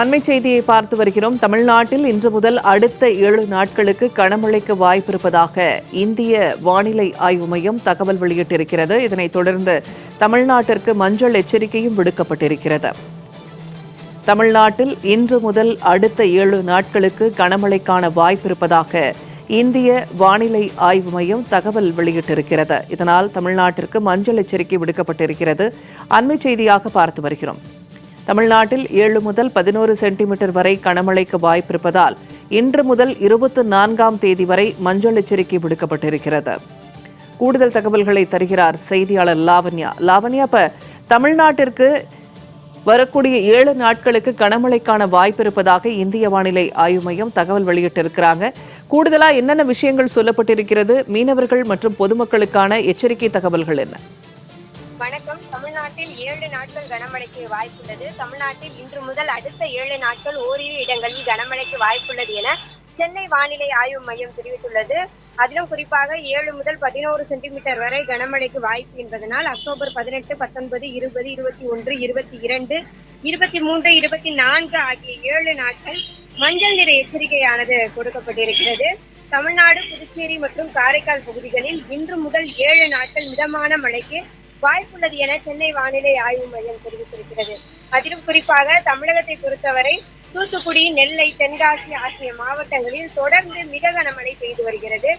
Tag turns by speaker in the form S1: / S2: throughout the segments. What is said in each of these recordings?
S1: அண்மை செய்தியை பார்த்து வருகிறோம் தமிழ்நாட்டில் இன்று முதல் அடுத்த ஏழு நாட்களுக்கு கனமழைக்கு வாய்ப்பிருப்பதாக இந்திய வானிலை ஆய்வு மையம் தகவல் வெளியிட்டிருக்கிறது இதனைத் தொடர்ந்து தமிழ்நாட்டிற்கு மஞ்சள் எச்சரிக்கையும் விடுக்கப்பட்டிருக்கிறது தமிழ்நாட்டில் இன்று முதல் அடுத்த ஏழு நாட்களுக்கு கனமழைக்கான வாய்ப்பிருப்பதாக இந்திய வானிலை ஆய்வு மையம் தகவல் வெளியிட்டிருக்கிறது இதனால் தமிழ்நாட்டிற்கு மஞ்சள் எச்சரிக்கை விடுக்கப்பட்டிருக்கிறது அண்மை செய்தியாக பார்த்து வருகிறோம் தமிழ்நாட்டில் ஏழு முதல் பதினோரு சென்டிமீட்டர் வரை கனமழைக்கு வாய்ப்பிருப்பதால் இன்று முதல் இருபத்தி நான்காம் தேதி வரை மஞ்சள் எச்சரிக்கை விடுக்கப்பட்டிருக்கிறது கூடுதல் தகவல்களை தருகிறார் செய்தியாளர் லாவண்யா லாவண்யா இப்போ தமிழ்நாட்டிற்கு வரக்கூடிய ஏழு நாட்களுக்கு கனமழைக்கான வாய்ப்பு இருப்பதாக இந்திய வானிலை ஆய்வு மையம் தகவல் வெளியிட்டிருக்கிறாங்க கூடுதலாக என்னென்ன விஷயங்கள் சொல்லப்பட்டிருக்கிறது மீனவர்கள் மற்றும் பொதுமக்களுக்கான எச்சரிக்கை தகவல்கள் என்ன
S2: தமிழ்நாட்டில் ஏழு நாட்கள் கனமழைக்கு வாய்ப்புள்ளது தமிழ்நாட்டில் இன்று முதல் அடுத்த ஏழு நாட்கள் ஓரிரு இடங்களில் கனமழைக்கு வாய்ப்புள்ளது என சென்னை வானிலை ஆய்வு மையம் தெரிவித்துள்ளது அதிலும் குறிப்பாக ஏழு முதல் பதினோரு சென்டிமீட்டர் வரை கனமழைக்கு வாய்ப்பு என்பதனால் அக்டோபர் பதினெட்டு பத்தொன்பது இருபது இருபத்தி ஒன்று இருபத்தி இரண்டு இருபத்தி மூன்று இருபத்தி நான்கு ஆகிய ஏழு நாட்கள் மஞ்சள் நிற எச்சரிக்கையானது கொடுக்கப்பட்டிருக்கிறது தமிழ்நாடு புதுச்சேரி மற்றும் காரைக்கால் பகுதிகளில் இன்று முதல் ஏழு நாட்கள் மிதமான மழைக்கு வாய்ப்புள்ளது என சென்னை வானிலை ஆய்வு மையம் தெரிவித்திருக்கிறது அதிலும் குறிப்பாக தமிழகத்தை பொறுத்தவரை தூத்துக்குடி நெல்லை தென்காசி ஆகிய மாவட்டங்களில் தொடர்ந்து மிக கனமழை பெய்து வருகிறது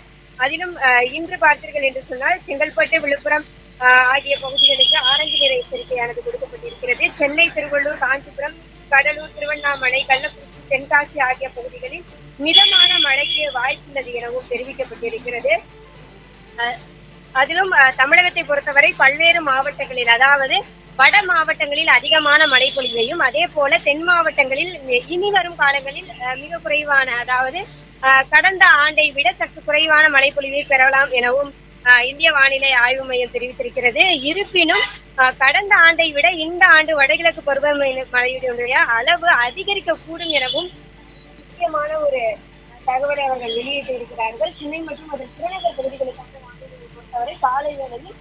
S2: அதிலும் இன்று பார்த்தீர்கள் என்று சொன்னால் செங்கல்பட்டு விழுப்புரம் ஆகிய பகுதிகளுக்கு ஆரஞ்சு நிற எச்சரிக்கையானது கொடுக்கப்பட்டிருக்கிறது சென்னை திருவள்ளூர் காஞ்சிபுரம் கடலூர் திருவண்ணாமலை கள்ளக்குறிச்சி தென்காசி ஆகிய பகுதிகளில் மிதமான மழைக்கு வாய்ப்புள்ளது எனவும் தெரிவிக்கப்பட்டிருக்கிறது அதிலும் தமிழகத்தை பொறுத்தவரை பல்வேறு மாவட்டங்களில் அதாவது வட மாவட்டங்களில் அதிகமான மழை பொழிவையும் அதே போல தென் மாவட்டங்களில் இனி வரும் காலங்களில் மிக குறைவான அதாவது கடந்த ஆண்டை விட சற்று குறைவான மழை பொழிவை பெறலாம் எனவும் இந்திய வானிலை ஆய்வு மையம் தெரிவித்திருக்கிறது இருப்பினும் கடந்த ஆண்டை விட இந்த ஆண்டு வடகிழக்கு மழையுடைய அளவு அதிகரிக்க கூடும் எனவும் முக்கியமான ஒரு தகவலை அவர்கள் வெளியிட்டு இருக்கிறார்கள் சென்னை மற்றும் அதன் புறநகர் பகுதிகளுக்கு சூழலில்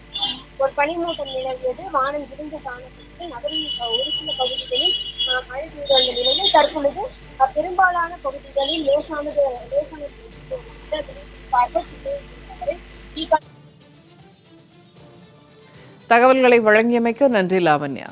S2: ஒரு பனிமூட்டம் நிலவியது வானம் இருந்து காணப்பட்டு நகரின் ஒரு சில பகுதிகளில் மழை பெய்து வந்த நிலையில் தற்பொழுது பெரும்பாலான பகுதிகளில் லேசானது லேசான
S1: தகவல்களை வழங்கியமைக்க நன்றி லாவண்யா